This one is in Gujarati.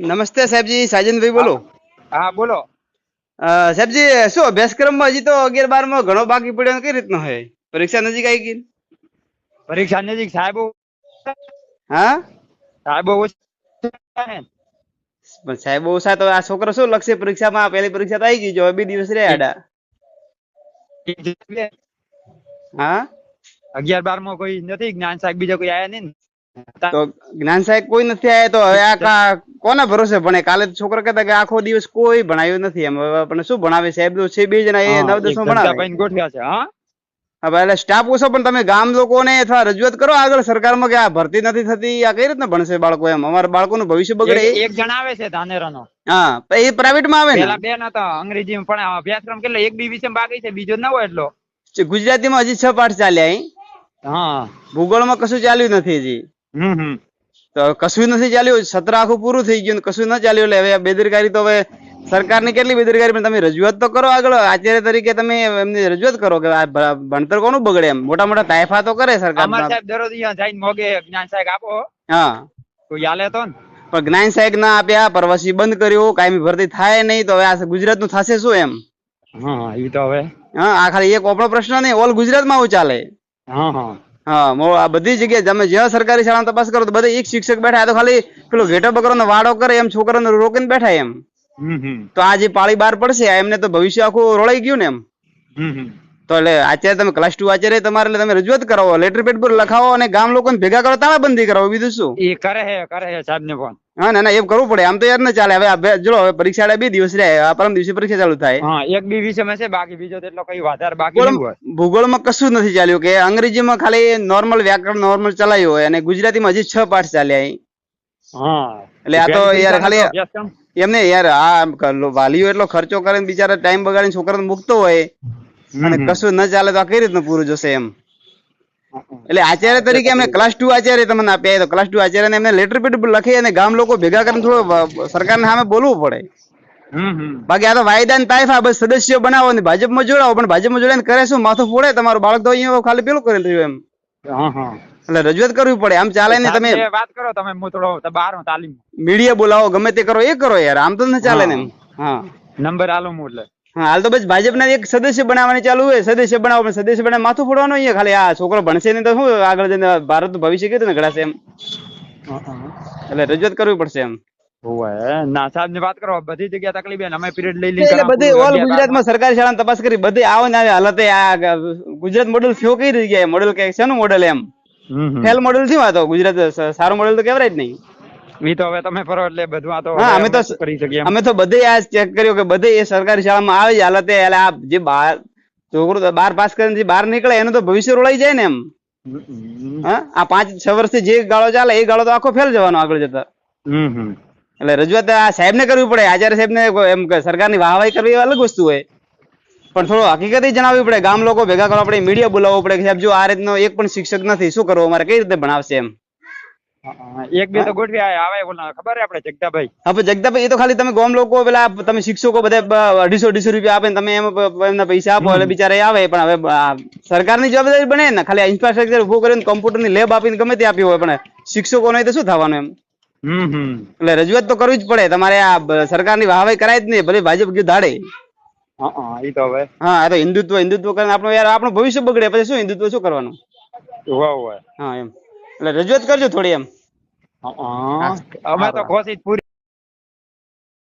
નમસ્તે સાહેબજી સાજનભાઈ બોલો. હા બોલો. સાહેબજી શું અભ્યાસક્રમમાં હજી તો અગિયાર બારમાં ઘણો બાકી પડ્યો કઈ રીતનો હોય પરીક્ષા નજીક આવી ગઈ પરીક્ષા નજીક સાહેબ હા? સાહેબ. પણ સાહેબ ઓછા તો આ છોકરો શું લખશે પરીક્ષામાં? પહેલી પરીક્ષા તો આવી ગઈ જો બે દિવસ રહ્યા આડા. હા અગિયાર બારમાં કોઈ નથી જ્ઞાન સાહેબ બીજા કોઈ આયા નહીં. તો જ્ઞાન સાહેબ કોઈ નથી આયા તો હવે આ કોના ભરોસે ભણે? કાલે છોકરો કહેતા કે આખો દિવસ કોઈ ભણાયું નથી એમ. હવે આપણને શું ભણાવે સાહેબ? છે બે જણા એ નવ દસ ભણાવે. ગોઠવ્યા છે હા? હવે એટલે સ્ટાફ ઓછો પણ તમે ગામ લોકોને અથવા રજૂઆત કરો આગળ સરકારમાં કે આ ભરતી નથી થતી આ કઈ રીતના ભણશે બાળકો એમ? અમારા બાળકોનું ભવિષ્ય બગડે. એક- જણાવે આવે છે ધાનેરાનો. હા એ પ્રાઇવેટમાં ને? પેલા ને બે નતા અંગ્રેજીમાં પણ અભ્યાસક્રમ કેટલો એક બી વિષય બાકી છે બીજો ના હોય એટલો. ગુજરાતીમાં હજી છ પાઠ ચાલ્યા અહીં હા. ભૂગોળમાં કશું ચાલ્યું નથી હજી. હમ હમ. કશું નથી ચાલ્યું સત્ર આખું પૂરું થઈ ગયું કશું ન ચાલ્યું. એટલે હવે બેદરકારી તો હવે સરકારની કેટલી બેદરકારી પણ તમે રજૂઆત તો કરો આગળ. આચાર્ય તરીકે તમે એમની રજૂઆત કરો કે આ ભણતર કોનું બગડે એમ? મોટા મોટા તાયફા તો કરે સરકાર અમાર સાહેબ દરરોજ અહીંયા જઈને મોગે જ્ઞાન સાહેબ આપો હા. કોઈ હાલે તો ને. પણ જ્ઞાન સાહેબ ના આપ્યા પરવાસી બંધ કર્યું કાયમી ભરતી થાય નહીં તો હવે આ ગુજરાતનું થશે શું એમ? હા એ તો હવે. હા આ ખાલી એક આપણો પ્રશ્ન નહીં ઓલ ગુજરાતમાં આવું ચાલે. હા હા. હા બધી જગ્યાએ તમે જ્યાં સરકારી શાળામાં તપાસ કરો તો બધા એક શિક્ષક બેઠા તો ખાલી પેલો ઘેટો બકરોનો વાડો કરે એમ છોકરાને રોકીને બેઠા એમ. તો આ જે પાળી બહાર પડશે એમને તો ભવિષ્ય આખું રોળાઈ ગયું ને એમ. તો એટલે આચાર્ય તમે ક્લાસ ટુ આચાર્ય તમારે એટલે તમે રજૂઆત કરાવો લેટર પેડ પર લખાવો અને ગામ લોકોને ભેગા કરો તાળાબંધી કરાવો બીજું શું? એ કરે હે કરે હે સાહેબ ને ફોન હા ના ના એમ કરવું પડે આમ તો યાર ન ચાલે. હવે જો હવે પરીક્ષા બે દિવસ રહ્યા આ પરમ દિવસે પરીક્ષા ચાલુ થાય. હા એક બી વિષય છે બાકી બીજો એટલો કઈ વધારે બાકી હોય. ભૂગોળમાં કશું નથી ચાલ્યું કે અંગ્રેજીમાં ખાલી નોર્મલ વ્યાકરણ નોર્મલ ચલાવ્યું હોય અને ગુજરાતીમાં હજી છ પાઠ ચાલ્યા. હા. એટલે આ તો યાર ખાલી એમ એમને યાર આ વાલીઓ એટલો ખર્ચો કરીને બિચારા ટાઈમ બગાડીને છોકરાને મૂકતો હોય અને કશું ન ચાલે તો આ કઈ રીતનું પૂરું જશે એમ? એટલે આચાર્ય તરીકે એમને ક્લાસ ટુ આચાર્ય તમને આપ્યા તો ક્લાસ ટુ આચાર્યને એમને લેટર પેડ લખી અને ગામ લોકો ભેગા કરીને થોડો સરકારને સામે બોલવું પડે. હમ હમ. બાકી આ તો વાયદાન ને તાઇફા બસ સદસ્ય બનાવો ને ભાજપમાં જોડાવો પણ ભાજપમાં જોડાઈને કરે શું? માથું ફોડે તમારું બાળક તો અહીંયા ખાલી પેલું કરીને રહ્યું એમ. હા હા. એટલે રજૂઆત કરવી પડે. આમ ચાલે ને તમે વાત કરો તમે હું થોડો બહાર તાલીમ મીડિયા બોલાવો ગમે તે કરો એ કરો યાર. આમ તો ન ચાલે ને હા. નંબર આલો હું એટલે. હાલ તો બસ ભાજપના એક સદસ્ય બનાવવાની ચાલુ હોય સદસ્ય બનાવો પણ સદસ્ય બનાવ માથું ફોડવાનું અહીંયા ખાલી આ છોકરો ભણશે નહીં તો શું આગળ જઈને ભારત ભવિષ્ય કીધું ને ઘડાશે એમ? એટલે રજૂઆત કરવી પડશે એમ. ના સાહેબની વાત કરો. બધી જગ્યા તકલીફ અમે પીરિયડ લઈ લઈ એટલે બધે ઓલ ગુજરાતમાં સરકારી શાળાની તપાસ કરી બધે આવે ને આવે હાલતે આ ગુજરાત મોડલ થયો કઈ જગ્યાએ મોડેલ કે શેનું મોડલ એમ? ફેલ મોડેલ થયું આ તો ગુજરાત સારું મોડેલ તો કહેવાય જ નહીં. ઈ તો હવે તમે ફરો એટલે બધું આ તો હા, અમે તો કરી શકીએ અમે તો બધે આ ચેક કર્યું કે બધે એ સરકારી શાળામાં આવે છે. હાલતે એટલે આ જે બાર છોકરો બાર પાસ કરીને જે બહાર નીકળે એનું તો ભવિષ્ય રોળાઈ જાય ને એમ. હા આ પાંચ છ વર્ષથી જે ગાળો ચાલે એ ગાળો તો આખો ફેલ જવાનો આગળ જતા. હમ હમ. એટલે રજૂઆત આ સાહેબને કરવી પડે. આચાર્ય સાહેબને ને એમ કે સરકારની વાહવાહી કરવી એ અલગ વસ્તુ હોય. પણ થોડો હકીકત જણાવવી પડે. ગામ લોકો ભેગા કરવા પડે મીડિયા બોલાવવો પડે કે સાહેબ જો આ રીતનો એક પણ શિક્ષક નથી શું કરવો અમારે? કઈ રીતે ભણાવશે એમ? એક બે તો ગોઠવી. આવે ઓલા ખબર હે આપણે જગદાભાઈ? હવે જગદાભાઈ એ તો ખાલી તમે ગામ લોકો પેલા તમે શિક્ષકો બધા અઢીસો અઢીસો રૂપિયા આપે તમે એમ એમના પૈસા આપો એટલે બિચારા આવે પણ હવે સરકારની જવાબદારી બને ને ખાલી ઇન્ફ્રાસ્ટ્રક્ચર ઉભું કરીને કોમ્પ્યુટરની લેબ આપીને ગમે તે આપી હોય પણ શિક્ષકો નહીં તો શું થવાનું એમ? એટલે રજૂઆત તો કરવી જ પડે તમારે આ સરકારની વાહવાઈ કરાય જ નહીં ભલે ભાજપ ગયું ધાડે. હા, તો હવે. હા તો હિન્દુત્વ હિન્દુત્વ કરીને આપણું યાર આપણું ભવિષ્ય બગડે પછી શું હિન્દુત્વ શું કરવાનું. હા એમ. એટલે રજૂઆત કરજો થોડી એમ. અમે તો કોશિશ પૂરી